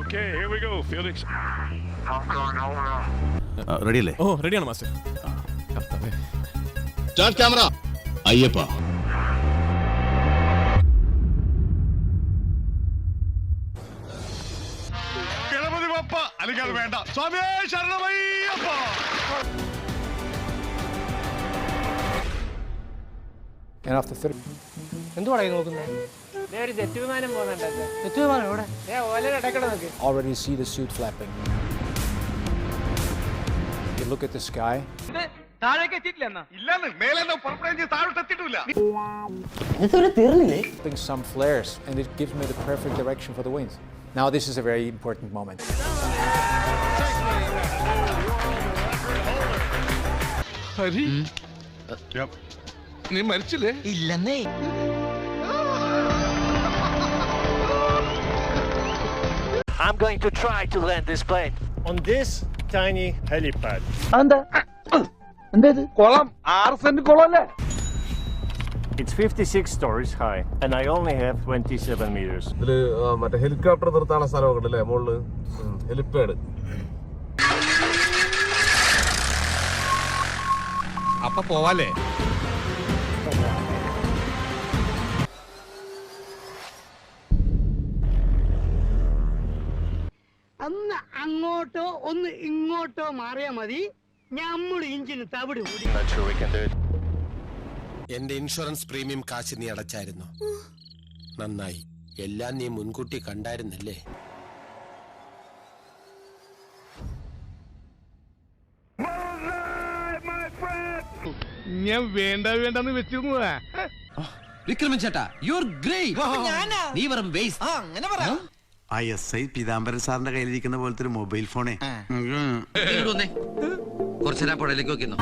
Okay, here we go, Felix. റെഡിയല്ലേ ഓ റെഡിയാണ് master കർത്താവേ. Start camera Ayyappa. Ganapathi Bappa അല്ലെങ്കിൽ അത് വേണ്ട. സ്വാമിയേ ശരണമയ്യപ്പ. And after 30, എന്തുവാടാ ഈ നോക്കുന്നത് already see the suit flapping. You look at the sky. ഇല്ലെന്ന് Having some flares, and it gives me the perfect direction for the winds. Now, this is a very important moment. നീ മരിച്ചില്ലേ I'm going to try to land this plane. On this tiny helipad. കൊളം ആറ് saint കൊളം അല്ലേ It's 56 stories high, and I only have 27 meters. ഇതിൽ ആ, മറ്റേ helicopter നിർത്താനുള്ള സ്ഥലമൊക്കെ ഉണ്ടല്ലേ മുകളിൽ ഹെലിപ്പാഡ് അപ്പൊ പോവാലേ ഒന്ന് അങ്ങോട്ടോ ഒന്ന് ഇങ്ങോട്ടോ മാറിയാ മതി. ഞമ്മൾ ഇഞ്ചിന് തവിട് കൂടി. Not sure we can do it. എന്റെ ഇൻഷുറൻസ് പ്രീമിയം കാശ് നീ അടച്ചായിരുന്നു? നന്നായി. എല്ലാം നീ മുൻകൂട്ടി കണ്ടായിരുന്നല്ലേ? ഞാൻ വേണ്ട വേണ്ടെന്ന് വെച്ചിരുന്നതാ. വിക്രമൻ ചേട്ടാ യു ആർ ഗ്രേറ്റ് നീ വെറും വേസ്റ്റ് ആ എസ് ഐ പീതാംബരൻ സാറിന്റെ കയ്യിലിരിക്കുന്ന പോലത്തെ ഒരു മൊബൈൽ ഫോണേ. കുറച്ചു നേരം പുഴയിലേക്ക് നോക്കുന്നു